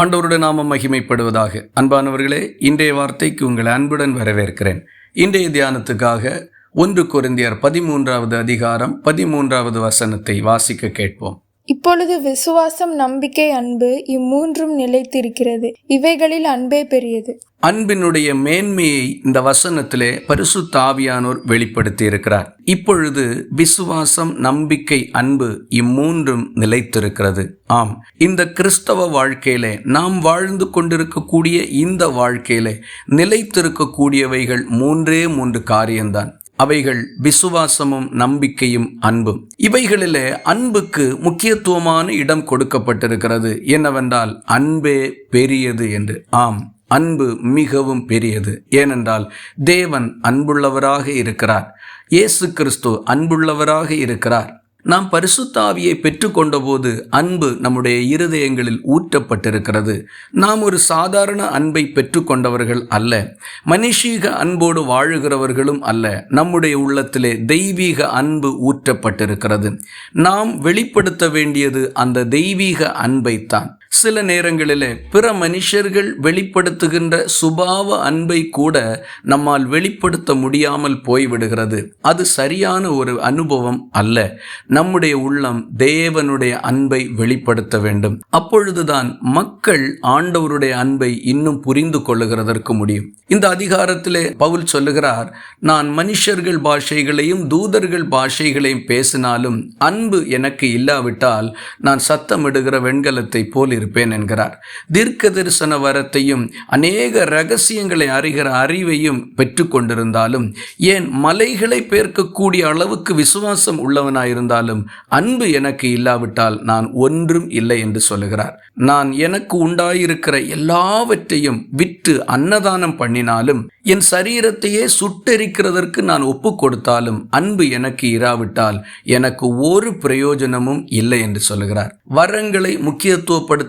ஆண்டவருடைய நாம மகிமைப்படுவதாக. அன்பானவர்களே இன்றைய வார்த்தைக்கு உங்களை அன்புடன் வரவேற்கிறேன். இன்றைய தியானத்துக்காக ஒன்று குருந்தியர் பதிமூன்றாவது அதிகாரம் பதிமூன்றாவது வசனத்தை வாசிக்க கேட்போம். இப்பொழுது விசுவாசம் நம்பிக்கை அன்பு இம்மூன்றும் நிலைத்திருக்கிறது. இவைகளில் அன்பே பெரியது. அன்பினுடைய மேன்மையை இந்த வசனத்திலே பரிசு தாவியானோர் வெளிப்படுத்தி இருக்கிறார் இப்பொழுது விசுவாசம் நம்பிக்கை அன்பு இம்மூன்றும் நிலைத்திருக்கிறது. ஆம் இந்த கிறிஸ்தவ வாழ்க்கையிலே நாம் வாழ்ந்து கொண்டிருக்கக்கூடிய இந்த வாழ்க்கையிலே நிலைத்திருக்கக்கூடியவைகள் மூன்றே மூன்று காரியம்தான். அவைகள் விசுவாசமும் நம்பிக்கையும் அன்பும் இவைகளிலே அன்புக்கு முக்கியத்துவமான இடம் கொடுக்கப்பட்டிருக்கிறது. என்னவென்றால் அன்பே பெரியது என்று. ஆம் அன்பு மிகவும் பெரியது. ஏனென்றால் தேவன் அன்புள்ளவராக இருக்கிறார். இயேசு கிறிஸ்து அன்புள்ளவராக இருக்கிறார். நாம் பரிசுத்தாவியை பெற்றுக்கொண்டபோது அன்பு நம்முடைய இருதயங்களில் ஊற்றப்பட்டிருக்கிறது. நாம் ஒரு சாதாரண அன்பை பெற்றுக்கொண்டவர்கள் அல்ல. மனுஷீக அன்போடு வாழுகிறவர்களும் அல்ல. நம்முடைய உள்ளத்திலே தெய்வீக அன்பு ஊற்றப்பட்டிருக்கிறது. நாம் வெளிப்படுத்த வேண்டியது அந்த தெய்வீக அன்பைத்தான். சில நேரங்களிலே பிற மனுஷர்கள் வெளிப்படுத்துகின்ற சுபாவ அன்பை கூட நம்மால் வெளிப்படுத்த முடியாமல் போய்விடுகிறது. அது சரியான ஒரு அனுபவம் அல்ல. நம்முடைய உள்ளம் தேவனுடைய அன்பை வெளிப்படுத்த வேண்டும். அப்பொழுதுதான் மக்கள் ஆண்டவருடைய அன்பை இன்னும் புரிந்து கொள்ளுகிறதற்கு முடியும். இந்த அதிகாரத்திலே பவுல் சொல்லுகிறார் நான் மனுஷர்கள் பாஷைகளையும் தூதர்கள் பாஷைகளையும் பேசினாலும் அன்பு எனக்கு இல்லாவிட்டால் நான் சத்தமிடுகிற வெண்கலத்தை போல் இருப்பேன் என்கிறார். தீர்க்க தரிசன வரத்தையும் அநேக ரகசியங்களை அறிகிற அறிவையும் பெற்றுக்கொண்டிருந்தாலும் ஏன் மலைகளை பேர்க்கக்கூடிய அளவுக்கு விசுவாசம் உள்ளவனாயிருந்தாலும் அன்பு எனக்கு இல்லாவிட்டால் நான் ஒன்றும் இல்லை என்று சொல்லுகிறார். நான் எனக்கு உண்டாயிருக்கிற எல்லாவற்றையும் விற்று அன்னதானம் பண்ணினாலும் என் சரீரத்தையே சுட்டெரிக்கிறதற்கு நான் ஒப்பு கொடுத்தாலும் அன்பு எனக்கு இராவிட்டால் எனக்கு ஒரு பிரயோஜனமும் இல்லை என்று சொல்லுகிறார். வரங்களை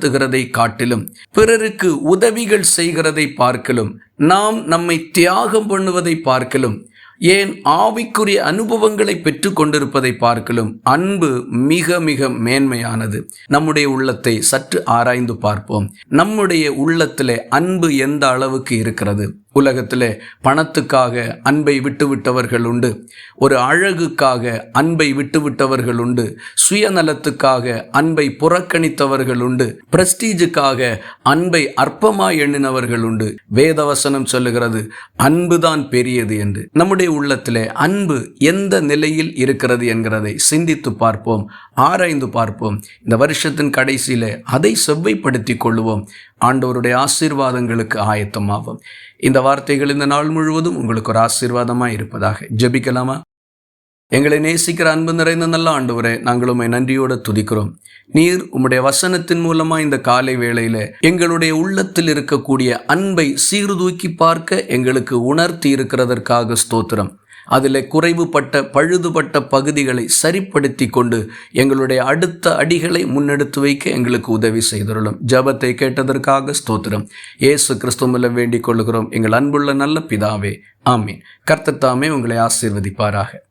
பயன்படுத்துகிறதை காட்டிலும் பிறருக்கு உதவிகள் செய்கிறதை பார்க்கலும் நாம் நம்மை தியாகம் பண்ணுவதை பார்க்கலும் ஏன் ஆவிக்குரிய அனுபவங்களை பெற்று கொண்டிருப்பதை பார்க்கலும் அன்பு மிக மிக மேன்மையானது. நம்முடைய உள்ளத்தை சற்று ஆராய்ந்து பார்ப்போம். நம்முடைய உள்ளத்திலே அன்பு எந்த அளவுக்கு இருக்கிறது? உலகத்தில் பணத்துக்காக அன்பை விட்டுவிட்டவர்கள் உண்டு. ஒரு அழகுக்காக அன்பை விட்டுவிட்டவர்கள் உண்டு. சுயநலத்துக்காக அன்பை புறக்கணித்தவர்கள் உண்டு. பிரஸ்டீஜுக்காக அன்பை அற்பமாய் எண்ணினவர்கள் உண்டு. வேதவசனம் சொல்லுகிறது அன்புதான் பெரியது என்று. நம்முடைய உள்ளத்தில் அன்பு எந்த நிலையில் இருக்கிறது என்கிறதை சிந்தித்து பார்ப்போம் ஆராய்ந்து பார்ப்போம். இந்த வருஷத்தின் கடைசியில் அதை செவ்வைப்படுத்தி கொள்வோம் ஆண்டவருடைய ஆசீர்வாதங்களுக்கு ஆயத்தமாகும் இந்த வார்த்தைகள் இந்த நாள் முழுவதும் உங்களுக்கு ஒரு ஆசீர்வாதமாக இருப்பதாக ஜெபிக்கலாமா? எங்களை நேசிக்கிற அன்பு நிறைந்த நல்ல ஆண்டவரே நாங்கள் உண்மை நன்றியோடு துதிக்கிறோம். நீர் உம்முடைய வசனத்தின் மூலமா இந்த காலை வேளையில எங்களுடைய உள்ளத்தில் இருக்கக்கூடிய அன்பை சீர்தூக்கி பார்க்க எங்களுக்கு உணர்த்தி இருக்கிறதற்காக ஸ்தோத்திரம். அதில் குறைவுபட்ட பழுதுபட்ட பகுதிகளை சரிப்படுத்தி கொண்டு எங்களுடைய அடுத்த அடிகளை முன்னெடுத்து வைக்க எங்களுக்கு உதவி செய்துள்ளோம். ஜபத்தை கேட்டதற்காக ஸ்தோத்திரம். ஏசு கிறிஸ்துவ வேண்டிக் கொள்கிறோம் எங்கள் அன்புள்ள நல்ல பிதாவே ஆமீன். கர்த்தத்தாமே உங்களை ஆசீர்வதிப்பாராக.